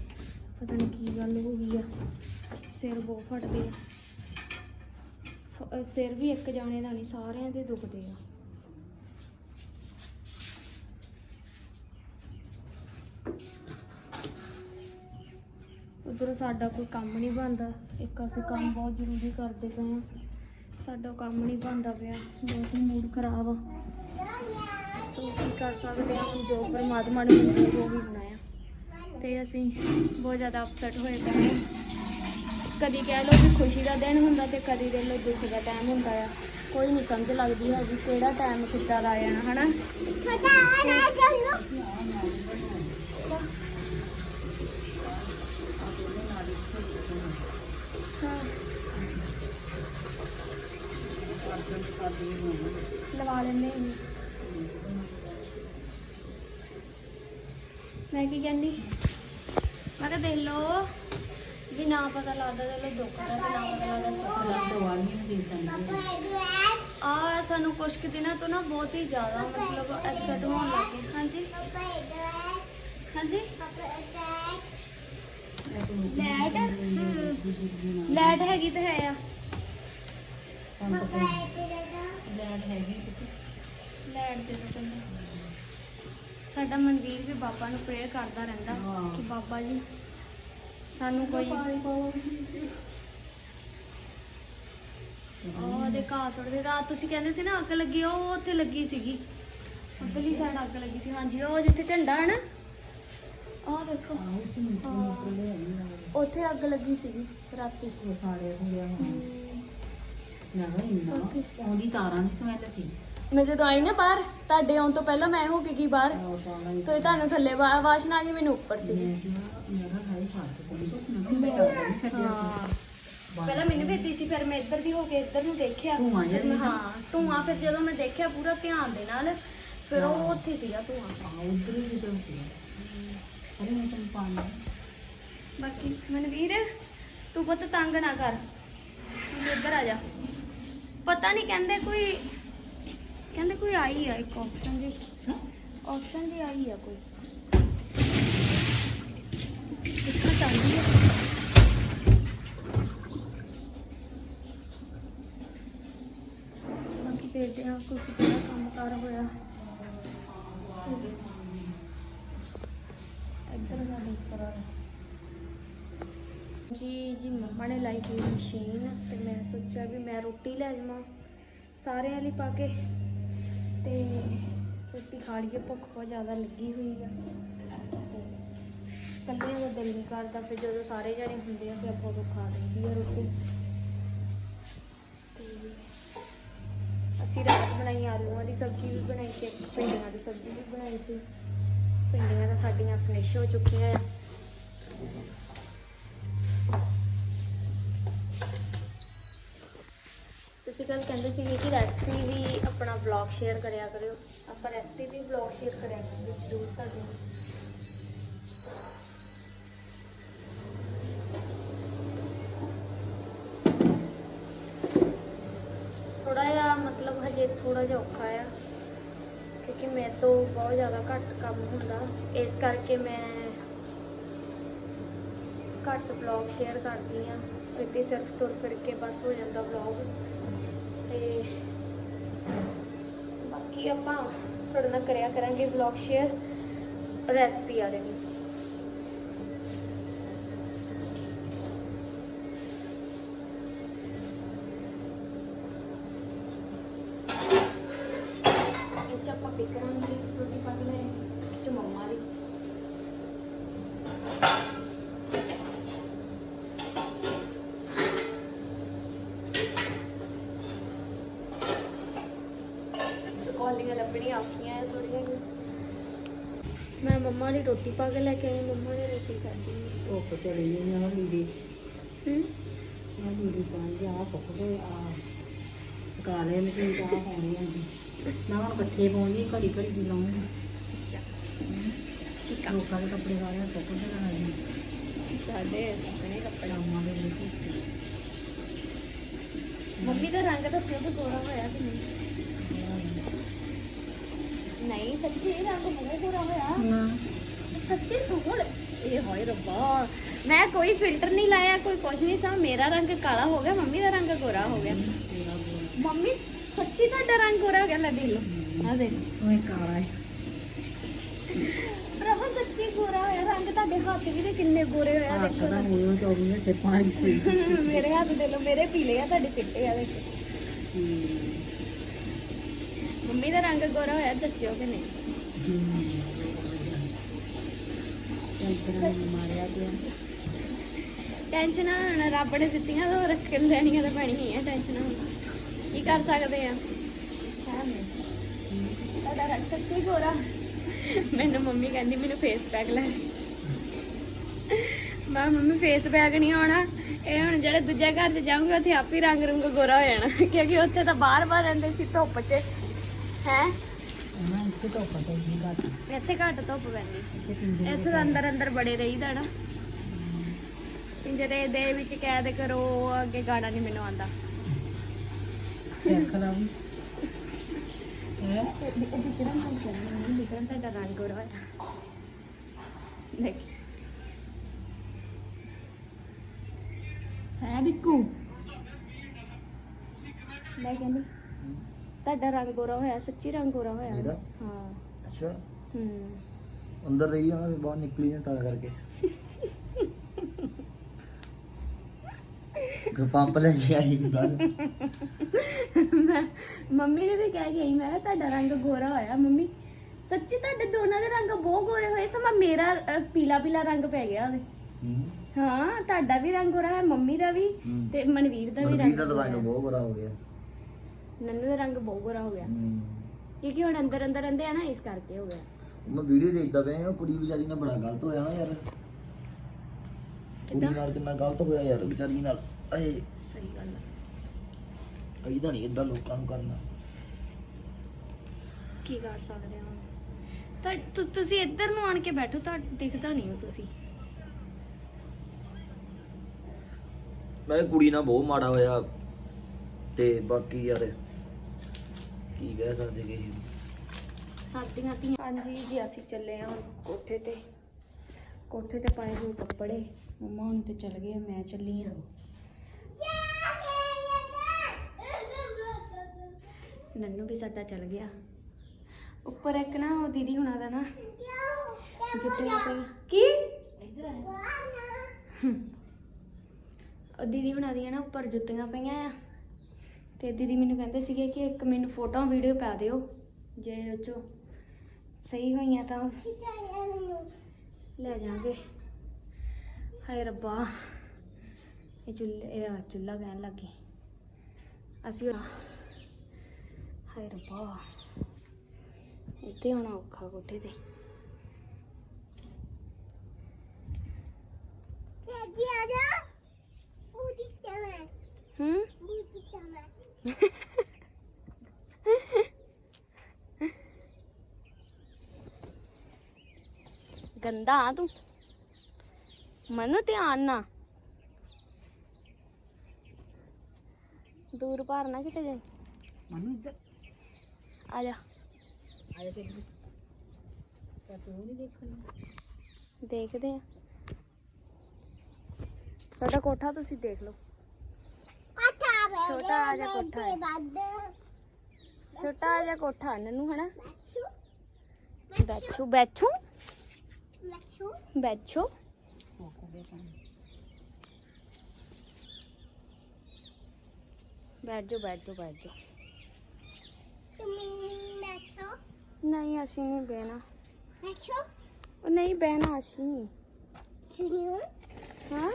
ਪਤਾ ਨਹੀਂ ਕੀ ਗੱਲ ਹੋ ਗਈ ਆ। ਸਿਰ ਬਹੁਤ ਫਟਦੇ ਆ। ਸਿਰ ਵੀ ਇੱਕ ਜਾਣੇ ਦਾ ਨਹੀਂ ਸਾਰਿਆਂ ਦੇ ਦੁਖਦੇ ਆ। ਉਧਰ ਸਾਡਾ ਕੋਈ ਕੰਮ ਨਹੀਂ ਬਣਦਾ, ਇੱਕ ਅਸੀਂ ਕੰਮ ਬਹੁਤ ਜ਼ਰੂਰੀ ਕਰਦੇ ਪਏ ਆ। ਸਾਡਾ ਕੰਮ ਨਹੀਂ ਬਣਦਾ ਪਿਆ, ਬਹੁਤ ਹੀ ਮੂਡ ਖਰਾਬ ਆ। ਸੋ ਕੀ ਕਰ ਸਕਦੇ ਆ, ਹੁਣ ਜੋ ਪਰਮਾਤਮਾ ਨੇ ਮਨਜ਼ੂਰ ਜੋ ਵੀ ਬਣਾਇਆ। ਤੇ ਅਸੀਂ ਬਹੁਤ ਜ਼ਿਆਦਾ ਅਪਸੈਟ ਹੋਏ ਪਏ ਕਦੀ ਕਹਿ ਲਓ ਕਿ ਖੁਸ਼ੀ ਦਾ ਦਿਨ ਹੁੰਦਾ ਤੇ ਕਦੀ ਦੇ ਲਓ ਦੁੱਖ ਦਾ ਟਾਈਮ ਹੁੰਦਾ ਆ। ਕੋਈ ਨਹੀਂ ਸਮਝ ਲੱਗਦੀ ਹੈਗੀ ਕਿਹੜਾ ਟਾਈਮ ਕਿੱਦਾਂ ਦਾ ਆ ਜਾਣਾ ਹਨਾ? ਲਵਾ ਲੈਂਦੇ ਹਾਂ ਮੈਂ ਕੀ ਕਹਿੰਦੀ? ਮੈਂ ਕਿਹਾ ਦੇਖ ਲਓ। ਵੀ ਨਾ ਪਤਾ ਲੱਗਦਾ ਤੇ ਲੋ ਦੁੱਖ ਦਾ ਤੇ ਨਾ ਪਤਾ ਲੱਗਦਾ ਸੁੱਖ ਦਾ। ਦਵਾਈਆਂ ਦੇ ਦਿੰਦੇ ਆ ਸਾਨੂੰ ਕੁਝ ਕੁ ਦਿਨਾਂ ਤੋਂ ਨਾ ਬਹੁਤ ਹੀ ਜ਼ਿਆਦਾ ਮਤਲਬ ਐਪਸੈਟ ਹੋਣ ਲੱਗ ਗਏ। ਹਾਂਜੀ? ਹਾਂਜੀ? ਲੈਟ ਲੈਟ ਹੈਗੀ ਤੇ ਹੈ ਆ। ਲੈਟ ਦੇ ਦੋ ਸਾਡਾ ਮਨਵੀਰ ਵੀ ਬਾਬਾ ਨੂੰ ਪ੍ਰੇਅਰ ਕਰਦਾ ਰਹਿੰਦਾ। ਕਿ ਬਾਬਾ ਜੀ ਸਾਨੂੰ ਕੋਈ ਉਹ ਦੇ ਘਾਹ ਸੁੱਟਦੇ। ਰਾਤ ਤੁਸੀਂ ਕਹਿੰਦੇ ਸੀ ਨਾ ਅੱਗ ਲੱਗੀ ਆ, ਉਹ ਉੱਥੇ ਲੱਗੀ ਸੀਗੀ। ਉੱਧਰਲੀ ਸਾਈਡ ਅੱਗ ਲੱਗੀ ਸੀ ਹਾਂਜੀ ਉਹ ਜਿੱਥੇ ਝੰਡਾ ਹੈ ਨਾ ਆਹ ਦੇਖੋ। ਹਾਂ। ਉੱਥੇ ਅੱਗ ਲੱਗੀ ਸੀਗੀ ਰਾਤੀ। ਉਹ ਸਾਰੇ ਹੋ। ਗਿਆ ਹੁਣ ਇੰਨਾ। Okay. ਉਹਦੀ ਤਾਰਾਂ ਦੀ ਸਮੈਲ ਸੀ। ਮੈਂ ਜਦੋਂ ਆਈ ਨਾ ਬਾਹਰ ਤੁਹਾਡੇ ਆਉਣ ਤੋਂ ਪਹਿਲਾਂ ਮੈਂ ਹੋ ਕੇ ਗਈ ਬਾਹਰ। ਤੇ ਤੁਹਾਨੂੰ ਥੱਲੇ ਵਾ- ਵਾਸ਼ਨਾ ਆ ਗਈ ਮੈਨੂੰ ਉੱਪਰ ਸੀ ਨਾ ਹਾਂ। ਪਹਿਲਾਂ ਮੈਨੂੰ ਏਦੀ ਸੀ ਫਿਰ ਮੈਂ ਇੱਧਰ ਦੀ ਹੋ ਕੇ ਇੱਧਰ ਨੂੰ ਦੇਖਿਆ। ਧੂੰਆਂ ਜਿਹਾ ਫਿਰ ਮੈਂ- ਸੀ। ਹਾਂ ਧੂਆਂ ਫਿਰ ਜਦੋਂ ਮੈਂ ਦੇਖਿਆ ਪੂਰਾ ਧਿਆਨ ਦੇ ਨਾਲ ਫਿਰ ਉਹ। ਉੱਥੇ ਸੀਗਾ ਧੂਆਂ। ਆ ਉਧਰ ਵੀ ਤਾਂ ਸੀ ਅਰੇ ਮੈਂ ਤੈਨੂੰ ਪਾਣੀ ਬਾਕੀ ਮਨਵੀਰ ਤੂੰ ਪੁੱਤ ਤੰਗ ਨਾ ਕਰ। ਤੂੰ ਇੱਧਰ ਆ ਜਾ। ਪਤਾ ਨਹੀਂ ਕਹਿੰਦੇ ਕੋਈ ਕਹਿੰਦੇ ਕੋਈ ਆਈ ਆ ਇੱਕ ਆਪਸ਼ਨ ਜੀ ਆਪਸ਼ਨ ਦੀ ਆਈ ਆ ਕੋਈ। ਕਿੱਥੋਂ ਚਾਹੁੰਦੀ ਹੈ ਬਾਕੀ ਦੇਖਦੇ ਹਾਂ ਕੋਈ ਕਿਹੜਾ ਕੰਮ ਕਾਰ ਹੋਇਆ। ਇੱਧਰ ਸਾਡੇ ਉੱਪਰ ਆ। ਜੀ ਜੀ ਮੰਮਾ ਨੇ ਲਾਈ ਹੋਈ ਮਸ਼ੀਨ ਤੇ ਮੈਂ ਸੋਚਿਆ ਵੀ ਮੈਂ ਰੋਟੀ ਲੈ ਜਾਵਾਂ। ਸਾਰਿਆਂ ਲਈ ਪਾ ਕੇ। ਤੇ ਰੋਟੀ ਖਾ ਲਈਏ, ਭੁੱਖ ਬਹੁਤ ਜ਼ਿਆਦਾ ਲੱਗੀ ਹੋਈ ਆ। ਤੇ ਕੱਲਿਆਂ ਦਾ ਦਿਲ ਨਹੀਂ ਕਰਦਾ, ਫਿਰ ਜਦੋਂ ਸਾਰੇ ਜਣੇ ਹੁੰਦੇ ਆ, ਫਿਰ ਆਪਾਂ ਉਦੋਂ ਖਾ ਲਈਦੀ ਆ ਰੋਟੀ। ਤੇ ਅਸੀਂ ਰਾਤ ਬਣਾਈ ਆਲੂਆਂ ਦੀ ਸਬਜ਼ੀ ਵੀ ਬਣਾਈ ਤੇ ਇੱਕ ਭਿੰਡੀਆਂ ਦੀ ਸਬਜ਼ੀ ਵੀ ਬਣਾਈ ਸੀ। ਭਿੰਡੀਆਂ ਤਾਂ ਸਾਡੀਆਂ ਫਿਨਿਸ਼ ਹੋ ਚੁੱਕੀਆਂ ਆ। ਤੁਸੀਂ ਕੱਲ ਕਹਿੰਦੇ ਸੀਗੇ ਕਿ ਰੈਸਪੀ ਵੀ ਆਪਣਾ ਵਲੌਗ ਸ਼ੇਅਰ ਕਰਿਆ ਕਰਿਓ। ਆਪਾਂ ਰੈਸਪੀ ਵੀ ਵਲੌਗ ਸ਼ੇਅਰ ਕਰਿਆ ਕਰਾਂਗੇ ਜ਼ਰੂਰ ਤੁਹਾਡੇ ਨਾਲ ਥੋੜਾ ਜਿਹਾ ਮਤਲਬ ਹਜੇ ਥੋੜਾ ਜਿਹਾ ਔਖਾ ਆ, ਕਿਉਂਕਿ ਮੇਰੇ ਤੋਂ ਬਹੁਤ ਜ਼ਿਆਦਾ ਘੱਟ ਕੰਮ ਹੁੰਦਾ। ਇਸ ਕਰਕੇ ਮੈਂ ਘੱਟ ਵਲੌਗ ਸ਼ੇਅਰ ਕਰਦੀ ਆ, ਕਿਉਂਕਿ ਸਿਰਫ ਤੁਰ ਫਿਰ ਕੇ ਬਸ ਹੋ ਜਾਂਦਾ ਵਲੌਗ ਤੇ ਬਾਕੀ ਆਪਾਂ ਤੁਹਾਡੇ ਨਾਲ ਕਰਿਆ ਕਰਾਂਗੇ ਵਲੌਗ ਸ਼ੇਅਰ ਰੈਸਪੀ ਵਾਲੇ ਵੀ ਆਪਾਂ ਪਿਕਰਾਂ ਦੀ ਰੋਟੀ ਪਾ ਲੈ ਚ ਮੰਮਾ ਦੀ ਲੱਭਣੀਆਂ ਔਖੀਆਂ ਥੋੜੀਆਂ ਮੈਂ ਮੰਮਾ ਲਈ ਰੋਟੀ ਪਾ ਕੇ ਲੈ ਕੇ ਆਈ ਮੰਮਾ ਨੇ ਰੋਟੀ ਖਾਧੀ ਧੁੱਪ ਚੜੀ ਨਹੀਂ ਆ ਲੀੜੀ ਹੂੰ? ਆ ਲੀੜੀ ਪਾਣੀ ਆ ਸੁੱਕ ਗਏ ਆ। ਸਕਾ ਲੈ ਮੈਂ ਤਾਂ ਆ ਹੋਣੀ ਹੁੰਦੀ ਮੈਂ ਹੁਣ ਇਕੱਠੇ ਪਾਉਂਦੀ ਘੜੀ ਘੜੀ ਦੀ ਲਾਉਂਗੀ ਅੱਛਾ। ਠੀਕ ਆ। ਲੋਕਾਂ ਦੇ ਕੱਪੜੇ ਵਾਲੇ ਸੁੱਕ ਗਏ ਨਾ ਸਾਡੇ ਸੁੱਕਣੇ ਕੱਪੜੇ। ਪੜਾਵਾਂ ਦੇ ਵਿੱਚ। ਮੰਮੀ ਦਾ ਰੰਗ ਤੇ ਗੋਰਾ ਹੋਇਆ ਕਿ ਨਹੀਂ? ਨਹੀਂ ਸੱਚੀ ਰੰਗ ਬਹੁਤ ਗੋਰਾ ਹੋਇਆ ਨਾ ਸੱਚੀ ਸੋਹਣ ਇਹ ਹੋਏ ਰੱਬਾ ਮੈਂ ਕੋਈ ਫਿਲਟਰ ਨਹੀਂ ਲਾਇਆ ਕੋਈ ਕੁਛ ਨਹੀਂ ਸਾ ਮੇਰਾ ਰੰਗ ਕਾਲਾ ਹੋ ਗਿਆ ਮੰਮੀ ਦਾ ਰੰਗ ਗੋਰਾ ਹੋ ਗਿਆ ਤੇਰਾ ਬੋਲ ਮੰਮੀ ਸੱਚੀ ਤੁਹਾਡਾ ਰੰਗ ਗੋਰਾ ਹੋ ਗਿਆ ਲੈ ਦੇਖ ਲਓ ਆ ਦੇਖ ਓਏ ਕਾਲਾ ਹੈ ਪ੍ਰਭ ਸੱਚੀ ਗੋਰਾ ਹੋਇਆ ਰੰਗ ਤੁਹਾਡੇ ਹੱਥ ਵੀ ਤੇ ਕਿੰਨੇ ਗੋਰੇ ਹੋਇਆ ਹੱਥ ਦੇਖੋ ਦਾ ਮੂੰਹ ਚੌਵੀ ਤੇ ਪਾਣੀ ਪੀ ਮੇਰੇ ਹੱਥ ਦੇ ਲੋ ਮੇਰੇ ਪੀਲੇ ਆ ਤੁਹਾਡੇ ਚਿੱਟੇ ਆ ਦੇਖੋ ਮੰਮੀ ਦਾ ਰੰਗ ਗੋਰਾ ਹੋਇਆ, ਦੱਸਿਓ ਕਿ ਨਹੀਂ? ਟੈਂਸ਼ਨ ਮਾਰਿਆ ਰੱਬ ਨੇ ਦਿੱਤੀਆਂ ਤਾਂ ਰੱਖ ਲੈਣੀਆਂ ਤਾਂ ਪੈਣੀਆਂ ਹੀ ਆ ਹੁਣ। ਕੀ ਕਰ ਸਕਦੇ ਆ? ਤੁਹਾਡਾ ਰੰਗ ਸੱਚੀ ਗੋਰਾ। ਮੈਨੂੰ ਮੰਮੀ ਕਹਿੰਦੀ, ਮੈਨੂੰ ਫੇਸ ਪੈਕ ਲੈ। ਮੈਂ ਮੰਮੀ ਫੇਸ ਪੈਕ ਨਹੀਂ ਆਉਣਾ। ਇਹ ਹੁਣ ਜਿਹੜਾ ਦੂਜੇ ਘਰ 'ਚ ਜਾਊਂਗੇ, ਉੱਥੇ ਆਪ ਹੀ ਰੰਗ ਰੰਗ ਗੋਰਾ ਹੋ ਜਾਣਾ। ਕਿਉਂਕਿ ਉੱਥੇ ਤਾਂ ਬਾਹਰ ਬਾਹਰ ਰਹਿੰਦੇ ਸੀ, ਧੁੱਪ 'ਚ। ਹੈ। ਉਹਨਾਂ ਇੱਥੇ ਧੁੱਪ ਪੈਂਦੀ ਘੱਟ। ਇੱਥੇ ਘੱਟ ਧੁੱਪ ਪੈਂਦੀ ਇੱਥੇ ਪਿੰਡੇ ਇੱਥੇ ਤਾਂ ਅੰਦਰ ਅੰਦਰ ਬੜੇ ਰਹੀਦਾ ਨਾ। ਪਿੰਜਰੇ ਦੇ ਵਿੱਚ ਕੈਦ ਕਰੋ ਅੱਗੇ ਗਾਣਾ ਨਹੀਂ ਮੈਨੂੰ ਆਉਂਦਾ। ਲਾ ਵੀ। ਹੈ? ਵਿਕਰਮ ਤੁਹਾਡਾ ਰੰਗ ਗੋਰਾ ਹੋਇਆ। ਦੇਖ। ਹੈ ਬਿੱਕੂ ਮੈਂ ਕਹਿੰਦੀ। ਤੁਹਾਡਾ ਰੰਗ ਗੋਰਾ ਹੋਇਆ ਸੱਚੀ ਰੰਗ ਗੋਰਾ ਹੋਇਆ। ਮੇਰਾ? ਹਾਂ। ਅੱਛਾ। ਹੂੰ। ਅੰਦਰ ਰਹੀ ਜਾਂਦਾ ਫਿਰ ਬਾਹਰ ਨਿਕਲੀ ਜਾਂਦਾ ਤਾਂ ਕਰਕੇ। ਕਿ ਪੰਪ ਲੈ ਕੇ ਆਈ ਬਾਹਰ। ਮੈਂ ਮੰਮੀ ਨੇ ਵੀ ਕਹਿ ਗਈ ਮੈਂ ਕਿਹਾ ਤੁਹਾਡਾ ਰੰਗ ਗੋਰਾ ਹੋਇਆ ਮੰਮੀ। ਸੱਚੀ ਤੁਹਾਡੇ ਦੋਨਾਂ ਦੇ ਰੰਗ ਬਹੁਤ ਗੋਰੇ ਹੋਏ ਸਮਾਂ ਮੇਰਾ ਅ, ਪੀਲਾ ਪੀਲਾ ਰੰਗ ਪੈ ਗਿਆ ਉਹਦੇ। ਹੂੰ। ਹਾਂ ਤੁਹਾਡਾ ਵੀ ਰੰਗ ਗੋਰਾ ਹੈ ਮੰਮੀ ਦਾ ਵੀ। ਤੇ ਮਨਵੀਰ ਦਾ ਵੀ ਮਨਵੀਰ ਰੰਗ ਦਾ ਤਾਂ ਗੋਰਾ ਰੰਗ ਹੈ। ਬਹੁਤ ਬੁਰਾ ਹੋ ਗਿਆ। ਨੰਨੂ ਦਾ ਰੰਗ ਬਹੁਤ ਗੋਰਾ ਹੋ ਗਿਆ। ਕਿਉਂਕਿ ਹੁਣ ਅੰਦਰ ਅੰਦਰ ਰਹਿੰਦੇ ਆ ਨਾ ਇਸ ਕਰਕੇ ਹੋ ਗਿਆ। ਮੈਂ ਵੀਡੀਓ ਦੇਖਦਾ ਪਿਆ ਉਹ ਕੁੜੀ ਵਿਚਾਰੀ ਨਾਲ ਬੜਾ ਗਲਤ ਹੋਇਆ ਨਾ ਯਾਰ। ਕੁੜੀ? ਨਾਲ ਕਿੰਨਾ ਗਲਤ ਹੋਇਆ ਯਾਰ ਵਿਚਾਰੀ ਨਾਲ। ਏ ਸਹੀ ਗੱਲ ਹੈ ਅਈਦਾ ਨਹੀਂ ਇਦਾਂ ਲੋਕਾਂ ਨੂੰ ਕਰਨਾ। ਕੀ ਕਰ ਸਕਦੇ ਹਾਂ ਤਾਂ ਤੁਸੀਂ ਇੱਧਰ ਨੂੰ ਆਣ ਕੇ ਬੈਠੋ ਤਾਂ ਦਿਖਦਾ ਨਹੀਂ ਹੋ ਤੁਸੀਂ। ਮੈਂ ਕੁੜੀ ਨਾਲ ਬਹੁਤ ਮਾੜਾ ਹੋਇਆ ਤੇ ਬਾਕੀ ਯਾਰ ਕੀ ਕਹਿ ਸਕਦੇ ਕਿਸੇ ਨੂੰ? ਸਾਡੀਆਂ ਧੀਆਂ ਹਾਂਜੀ ਜੀ ਅਸੀਂ ਚੱਲੇ ਹਾਂ ਹੁਣ ਕੋਠੇ ਤੇ। ਕੋਠੇ ਤੇ ਪਾਏ ਹੋਏ ਕੱਪੜੇ। ਮੰਮਾ ਹੁਣ ਤੇ ਚਲ ਗਏ ਮੈਂ ਚੱਲੀ ਹਾਂ। ਨੰਨੂ ਵੀ ਸਾਡਾ ਚਲ ਗਿਆ। ਉੱਪਰ ਇੱਕ ਨਾ ਉਹ ਦੀਦੀ ਹੁਣਾਂ ਦਾ ਨਾ। ਜੁੱਤੀਆਂ ਪਈਆਂ ਕੀ? ਹਮ। ਉਹ ਦੀਦੀ ਹੁਣਾਂ ਦੀਆਂ ਨਾ ਉੱਪਰ ਜੁੱਤੀਆਂ ਪਈਆਂ ਆ। ਤੇ ਦੀਦੀ ਮੈਨੂੰ ਕਹਿੰਦੇ ਸੀਗੇ ਕਿ ਇੱਕ ਮੈਨੂੰ ਫੋਟੋ ਵੀਡੀਓ ਪਾ ਦਿਓ। ਜੇ ਉਹ 'ਚੋਂ ਸਹੀ ਹੋਈਆਂ ਤਾਂ ਲੈ ਜਾਾਂਗੇ। ਹਾਏ ਰੱਬਾ, ਇਹ ਚੁੱਲ੍ਹੇ, ਇਹ ਚੁੱਲ੍ਹਾ ਕਹਿਣ ਲੱਗੀ। ਅਸੀਂ ਉਹ- ਹਾਏ ਰੱਬਾ, ਇੱਥੇ ਹੋਣਾ ਔਖਾ ਕੋਠੇ ਤੇ। ਹੂੰ ਗੰਦਾ ਆ ਤੂੰ। ਮਨੂ ਧਿਆਨ ਨਾ। ਦੂਰ ਭਾਰ ਨਾ ਕਿਤੇ ਜਾਈ। ਮਨੂੰ ਇੱਧਰ। ਆ ਜਾ। ਆ ਜਾ ਚੱਲ ਤਾਂ ਤੂੰ ਨਹੀਂ ਦੇਖਣੀ ਦੇਖਦੇ ਆ। ਸਾਡਾ ਕੋਠਾ ਤੁਸੀਂ ਦੇਖ ਲਓ। ਛੋਟਾ ਆ ਜਾ ਕੋਠਾ ਹੈ। ਛੋਟਾ ਜਿਹਾ ਕੋਠਾ ਨਨੂ ਹਨਾ? ਬੈਠੂ ਬੈਠੂ। ਜਾਓ ਬੈਠ ਜਾਓ ਬੈਠ ਜਾਓ ਨਹੀਂ ਅਸੀਂ ਨਹੀਂ ਬਹਿਣਾ ਉਹ ਨਹੀਂ ਬਹਿਣਾ ਅਸੀਂ ਹਾਂ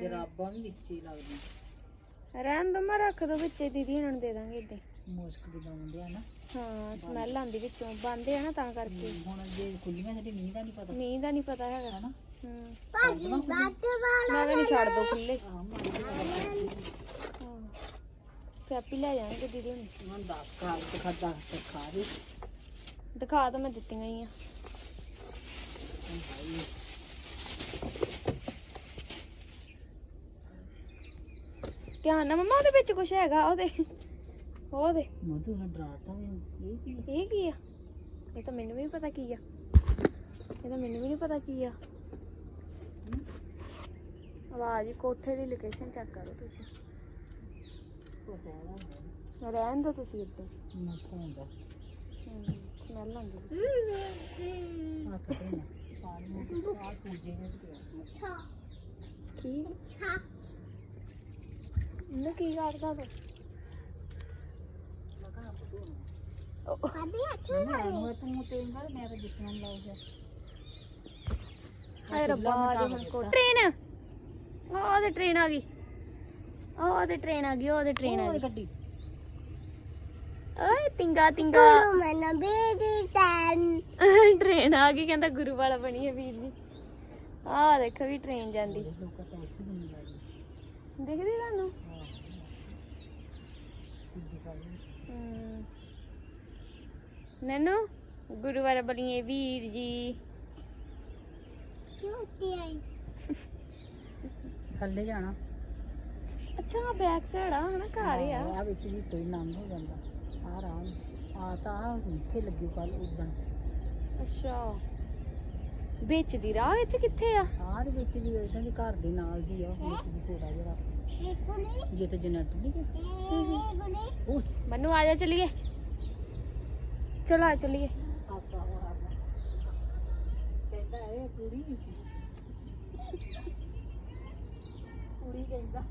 ਜਰਾਬਾਂ ਵੀ ਵਿੱਚ ਹੀ ਲੱਗਦੀਆਂ ਰਹਿਣ ਦੋ ਮੈਂ ਰੱਖ ਦੋ ਵਿੱਚੇ ਦੀਦੀ ਇਹਨਾਂ ਨੂੰ ਦੇ ਦਾਂਗੇ ਹੀ। ਮੁਸ਼ਕ ਦੀ ਲਾਉਂਦੇ ਆ ਨਾ। ਹਾਂ ਸਮੈਲ ਆਉਂਦੀ ਵਿੱਚੋਂ ਬੰਦੇ ਆ ਨਾ ਤਾਂ ਕਰਕੇ। ਹੁਣ ਜੇ ਖੁੱਲੀਆਂ ਸਾਡੇ ਮੀਂਹ ਦਾ ਨਹੀਂ ਪਤਾ। ਮੀਂਹ ਦਾ ਨਹੀਂ ਪਤਾ ਹੈਗਾ। ਹਨਾ? ਹੂੰ। ਭਾਜੀ ਮੈਂ ਕਹਿੰਦੀ ਛੱਡ ਦੋ ਖੁੱਲੇ ਆ ਮਾਰੀ ਹਾਂ। ਫਿਰ ਆਪੀ ਲੈ ਜਾਣਗੇ ਦੀਦੀ ਹੁਣ। ਹੁਣ 10 ਕਾਲ ਤੇ ਖਾਦਾ ਤੇ ਖਾ ਦੇ ਦਿਖਾ ਤਾਂ ਮੈਂ ਦਿੱਤੀਆਂ ਹੀ ਆ। ਧਿਆਨ ਨਾਲ ਮਮਾ ਉਹਦੇ ਵਿੱਚ ਕੁਝ ਹੈਗਾ ਉਹਦੇ। ਉਹਦੇ ਮਧੂ ਨੇ ਡਰਾਤਾ ਮੈਨੂੰ ਇਹ ਕੀ ਇਹ ਕੀ ਆ? ਇਹ ਤਾਂ ਮੈਨੂੰ ਵੀ ਨਹੀਂ ਪਤਾ ਕੀ ਆ। ਇਹ ਤਾਂ ਮੈਨੂੰ ਵੀ ਨਹੀਂ ਪਤਾ ਕੀ ਆ। ਆਵਾਜ਼ ਕੋਠੇ ਦੀ ਲੋਕੇਸ਼ਨ ਚੈੱਕ ਕਰੋ ਤੁਸੀਂ। ਰਹਿਣ ਦੋ ਤੁਸੀਂ ਇੱਥੇ ਮੁਸ਼ਕ ਹੁੰਦਾ ਸਮੈਲ ਆਉਂਦੀ ਹੱਥ ਤੇ ਨਾ ਪਾਣੀ ਆ ਪੂਜੇ ਨੇ ਤੇ ਕੀ? ਇਹਨੂੰ ਕੀ ਕਰਦਾ ਤੂੰ? ਮੈਂ ਤੂੰ ਤੇ ਇੰਗਲ ਮੈਂ ਤਾਂ ਜਿੱਤਣਾ ਲਾਉ ਜਾ ਹਾਏ ਰੱਬਾ ਜੇ ਹੁਣ ਕੋ ਟ੍ਰੇਨ। ਉਹ ਤੇ ਟ੍ਰੇਨ ਆ ਗਈ। ਉਹ ਤੇ ਟ੍ਰੇਨ ਆ ਗਈ ਉਹ ਤੇ ਟ੍ਰੇਨ ਆ ਗਈ। ਗੱਡੀ ਓਏ ਤਿੰਗਾ ਤਿੰਗਾ ਟ੍ਰੇਨ ਆ ਗਈ, ਕਹਿੰਦਾ ਗੁਰੂ ਵਾਲਾ ਬਣੀ ਹੈ ਵੀਰ ਜੀ। ਆਹ ਦੇਖੋ ਵੀ ਟ੍ਰੇਨ ਜਾਂਦੀ। ਲੋਕਾਂ ਤੁਹਾਨੂੰ? ਨਨੂ ਗੁਰੂਵਾਰ ਬਲੀਏ ਵੀਰ ਜੀ। ਥੱਲੇ ਜਾਣਾ। ਅੱਛਾ ਬੈਕ ਸਾਈਡ ਆ ਹਨਾ ਘਰ ਹੀ ਆ। ਆ ਵਿੱਚ ਦੀ ਕੋਈ ਨਾਮ ਹੋ ਜਾਂਦਾ। ਆ ਰਾਮ ਆ ਤਾਂ ਇੱਥੇ ਲੱਗੀ ਕੱਲ ਉਦਣ ਅੱਛਾ। ਵਿੱਚ ਦੀ ਰਾਹ ਇੱਥੇ ਕਿੱਥੇ ਆ? ਆਹ ਦੇ ਵਿੱਚ ਦੀ ਉਹਨਾਂ ਦੇ ਘਰ ਦੇ ਨਾਲ ਦੀ ਆ ਵਿੱਚ ਦੀ ਛੋਟਾ ਜਿਹੜਾ ਜਿੱਥੇ ਜਨਰੇਟਰ ਨਹੀਂ ਗਿਆ ਉਹ ਮਨੂ ਆ ਜਾ ਚਲੀਏ ਚਲੋ ਆ ਚਲੀਏ ਆਪਾ ਉਹ ਆਪਾ ਕਹਿੰਦਾ ਇਹ ਕੁੜੀ ਕੁੜੀ ਕਹਿੰਦਾ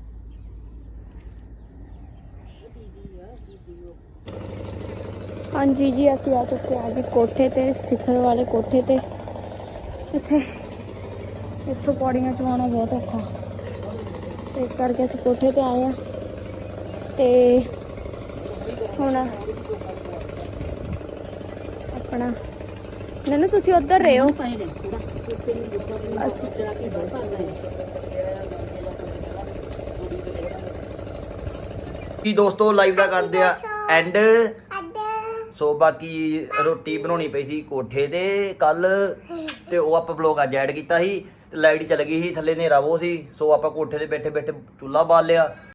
ਉਹ ਦੀਦੀ ਆ ਦੀਦੀ ਉਹ ਹਾਂਜੀ ਜੀ ਅਸੀਂ ਆ ਚੁੱਕੇ ਹਾਂ ਜੀ ਕੋਠੇ ਤੇ ਇਸ ਕਰਕੇ ਅਸੀਂ ਕੋਠੇ ਤੇ ਆਏ ਆ। ਤੇ ਹੁਣ ਆਪਣਾ ਨਨੂ ਤੁਸੀਂ ਉੱਧਰ ਰਹੇ ਹੋ? ਦੇ ਨੂੰ ਅਸੀਂ ਕੇ ਦੋਸਤੋ ਲਾਈਵ ਦਾ ਕਰਦੇ ਆ ਐਂਡ ਸੋ ਬਾਕੀ ਰੋਟੀ ਬਣਾਉਣੀ ਪਈ ਸੀ ਕੋਠੇ ਤੇ ਕੱਲ ਤੇ ਉਹ ਆਪਾਂ ਵਲੌਗ ਅੱਜ ਐਡ ਕੀਤਾ ਸੀ। ਲਾਈਟ ਚਲ ਗਈ ਸੀ, ਥੱਲੇ ਹਨੇਰਾ ਬਹੁਤ ਸੀ, ਸੋ ਆਪਾਂ ਕੋਠੇ ਤੇ ਬੈਠੇ ਬੈਠੇ ਚੁੱਲ੍ਹਾ ਬਾਲ ਲਿਆ।